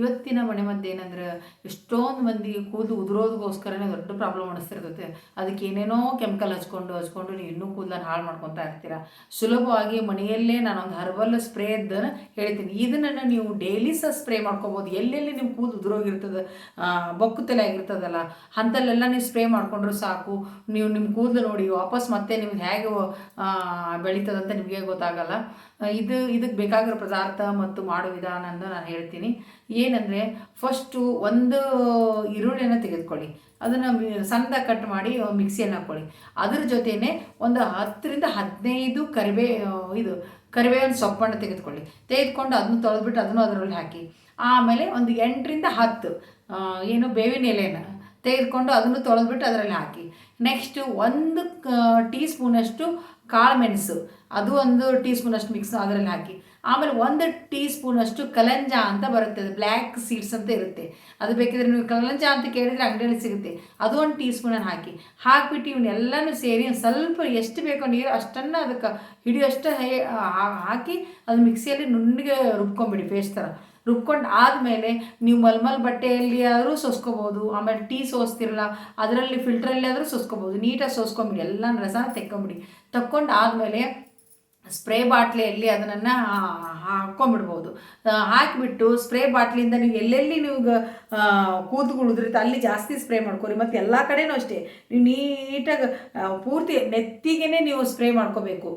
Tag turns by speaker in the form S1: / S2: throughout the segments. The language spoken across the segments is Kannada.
S1: ಇವತ್ತಿನ ಮನೆ ಮದ್ದು ಏನಂದ್ರೆ ಎಷ್ಟೊಂದು ಮಂದಿಗೆ ಕೂದಲು ಉದುರೋದಕ್ಕೋಸ್ಕರನೇ ದೊಡ್ಡ ಪ್ರಾಬ್ಲಮ್ ಅನಿಸ್ತಿರ್ತೈತೆ. ಅದಕ್ಕೆ ಏನೇನೋ ಕೆಮಿಕಲ್ ಹಚ್ಕೊಂಡು ಹಚ್ಕೊಂಡು ನೀವು ಇನ್ನೂ ಕೂದಲನ್ನು ಹಾಳು ಮಾಡ್ಕೊತಾ ಇರ್ತೀರ? ಸುಲಭವಾಗಿ ಮನೆಯಲ್ಲೇ ನಾನೊಂದು ಹರ್ಬಲ್ ಸ್ಪ್ರೇ ಇದ್ದ ಹೇಳ್ತೀನಿ. ಇದನ್ನು ನೀವು ಡೈಲಿ ಸಹ ಸ್ಪ್ರೇ ಮಾಡ್ಕೋಬೋದು. ಎಲ್ಲೆಲ್ಲಿ ನಿಮ್ಮ ಕೂದಲು ಉದುರೋಗಿರ್ತದೆ ಬೊಕ್ಕು ತಲೆ ಆಗಿರ್ತದಲ್ಲ, ಅಂಥಲ್ಲೆಲ್ಲ ನೀವು ಸ್ಪ್ರೇ ಮಾಡ್ಕೊಂಡ್ರು ಸಾಕು. ನೀವು ನಿಮ್ಮ ಕೂದಲು ನೋಡಿ ವಾಪಸ್ ಮತ್ತೆ ನಿಮ್ಗೆ ಹೇಗೆ ಬೆಳೀತದಂತ ನಿಮಗೆ ಗೊತ್ತಾಗಲ್ಲ. ಇದು ಇದಕ್ಕೆ ಬೇಕಾಗಿರೋ ಪದಾರ್ಥ ಮತ್ತು ಮಾಡೋ ವಿಧಾನವನ್ನು ನಾನು ಹೇಳ್ತೀನಿ. ಏನಂದರೆ ಫಸ್ಟು ಒಂದು ಈರುಳ್ಳಿಯನ್ನು ತೆಗೆದುಕೊಳ್ಳಿ. ಅದನ್ನು ಸಣ್ಣದಾಗಿ ಕಟ್ ಮಾಡಿ ಮಿಕ್ಸಿಯನ್ನು ಹಾಕ್ಕೊಳ್ಳಿ ಅದ್ರ ಜೊತೆಯೇ ಒಂದು ಹತ್ತರಿಂದ ಹದಿನೈದು ಕರಿಬೇ ಇದು ಕರಿಬೇವಿನ ಸೊಪ್ಪನ್ನು ತೆಗೆದುಕೊಳ್ಳಿ. ತೆಗೆದುಕೊಂಡು ಅದನ್ನು ತೊಳೆದ್ಬಿಟ್ಟು ಅದನ್ನು ಅದರಲ್ಲಿ ಹಾಕಿ. ಆಮೇಲೆ ಒಂದು ಎಂಟರಿಂದ ಹತ್ತು ಏನು ಬೇವಿನ ಎಲೆನ ತೆಗೆದುಕೊಂಡು ಅದನ್ನು ತೊಳೆದ್ಬಿಟ್ಟು ಅದರಲ್ಲಿ ಹಾಕಿ. ನೆಕ್ಸ್ಟು ಒಂದು ಟೀ ಸ್ಪೂನಷ್ಟು ಕಾಳು ಮೆಣಸು ಅದು ಒಂದು ಟೀ ಸ್ಪೂನಷ್ಟು ಮಿಕ್ಸ್ ಅದರಲ್ಲಿ ಹಾಕಿ. ಆಮೇಲೆ ಒಂದು ಟೀ ಸ್ಪೂನಷ್ಟು ಕಲಂಜ ಅಂತ ಬರುತ್ತೆ, ಅದು ಬ್ಲ್ಯಾಕ್ ಸೀಡ್ಸ್ ಅಂತ ಇರುತ್ತೆ. ಅದು ಬೇಕಿದ್ರೆ ನೀವು ಕಲಂಜ ಅಂತ ಕೇಳಿದರೆ ಅಂಗಡಿಯಲ್ಲಿ ಸಿಗುತ್ತೆ. ಅದು ಒಂದು ಟೀ ಸ್ಪೂನನ್ನು ಹಾಕಿ. ಹಾಕಿಬಿಟ್ಟು ಇವನ್ನೆಲ್ಲನೂ ಸೇರಿ ಸ್ವಲ್ಪ ಎಷ್ಟು ಬೇಕೋ ನೀರು ಅಷ್ಟನ್ನು ಅದಕ್ಕೆ ಹಿಡಿಯೋಷ್ಟು ಹಾಕಿ ಅದು ಮಿಕ್ಸಿಯಲ್ಲಿ ನುಣ್ಣಗೆ ರುಬ್ಕೊಂಬಿಡಿ ಪೇಸ್ಟ್ ಥರ. ರುಬ್ಕೊಂಡು ಆದಮೇಲೆ ನೀವು ಮಲ್ಮಲ್ ಬಟ್ಟೆಯಲ್ಲಿ ಆದರೂ ಸೋಸ್ಕೋಬೋದು, ಆಮೇಲೆ ಟೀ ಸೋಸ್ತಿರಲ್ಲ, ಅದರಲ್ಲಿ ಫಿಲ್ಟ್ರಲ್ಲಿ ಆದರೂ ಸೋಸ್ಕೋಬೋದು, ನೀಟಾಗಿ ಸೋಸ್ಕೊಂಬಿಡಿ ಎಲ್ಲ ರಸನ ತೆಕ್ಕೊಂಬಿಡಿ. ತಕ್ಕೊಂಡು ಆದಮೇಲೆ ಸ್ಪ್ರೇ ಬಾಟ್ಲಿಯಲ್ಲಿ ಅದನ್ನು ಹಾಕ್ಕೊಂಬಿಡ್ಬೋದು. ಹಾಕಿಬಿಟ್ಟು ಸ್ಪ್ರೇ ಬಾಟ್ಲಿಯಿಂದ ನೀವು ಎಲ್ಲೆಲ್ಲಿ ನೀವು ಕೂತು ಅಲ್ಲಿ ಜಾಸ್ತಿ ಸ್ಪ್ರೇ ಮಾಡ್ಕೊರಿ ಮತ್ತು ಎಲ್ಲ ಕಡೆನೂ ಅಷ್ಟೇ. ನೀವು ನೀಟಾಗಿ ಪೂರ್ತಿ ನೆತ್ತಿಗೆ ನೀವು ಸ್ಪ್ರೇ ಮಾಡ್ಕೋಬೇಕು.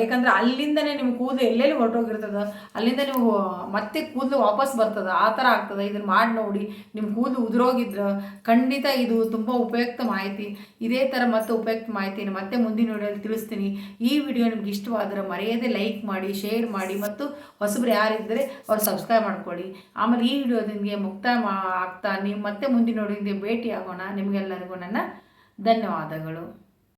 S1: ಯಾಕಂದ್ರೆ ಅಲ್ಲಿಂದನೇ ನಿಮ್ಮ ಕೂದಲು ಎಲ್ಲೆಲ್ಲಿ ಹೊರಟೋಗಿರ್ತದೆ? ಅಲ್ಲಿಂದ ನೀವು ಮತ್ತೆ ಕೂದಲು ವಾಪಸ್ ಬರ್ತದೆ? ಆ ಥರ ಆಗ್ತದೆ? ಇದನ್ನು ಮಾಡಿ ನೋಡಿ. ನಿಮ್ಮ ಕೂದಲು ಉದುರೋಗಿದ್ರೆ ಖಂಡಿತ ಇದು ತುಂಬ ಉಪಯುಕ್ತ ಮಾಹಿತಿ. ಇದೇ ಥರ ಮತ್ತೆ ಉಪಯುಕ್ತ ಮಾಹಿತಿನ ಮತ್ತೆ ಮುಂದಿನ ವಿಡಿಯೋದಲ್ಲಿ ತಿಳಿಸ್ತೀನಿ. ಈ ವಿಡಿಯೋ ನಿಮ್ಗೆ ಇಷ್ಟವಾದರೆ ಮರೆಯದೆ ಲೈಕ್ ಮಾಡಿ, ಶೇರ್ ಮಾಡಿ ಮತ್ತು ಹೊಸಬ್ರು ಯಾರಿದ್ದರೆ ಅವ್ರು ಸಬ್ಸ್ಕ್ರೈಬ್ ಮಾಡ್ಕೊಳ್ಳಿ. ಆಮೇಲೆ ಈ ವಿಡಿಯೋದಿಂದ ಮುಕ್ತಾಯ ಆಗ್ತಾ ನೀವು ಮತ್ತೆ ಮುಂದಿನ ವಿಡಿಯೋದಿಂದ ಭೇಟಿ ಆಗೋಣ ನಿಮಗೆಲ್ಲರಿಗೂ ನನ್ನ ಧನ್ಯವಾದಗಳು.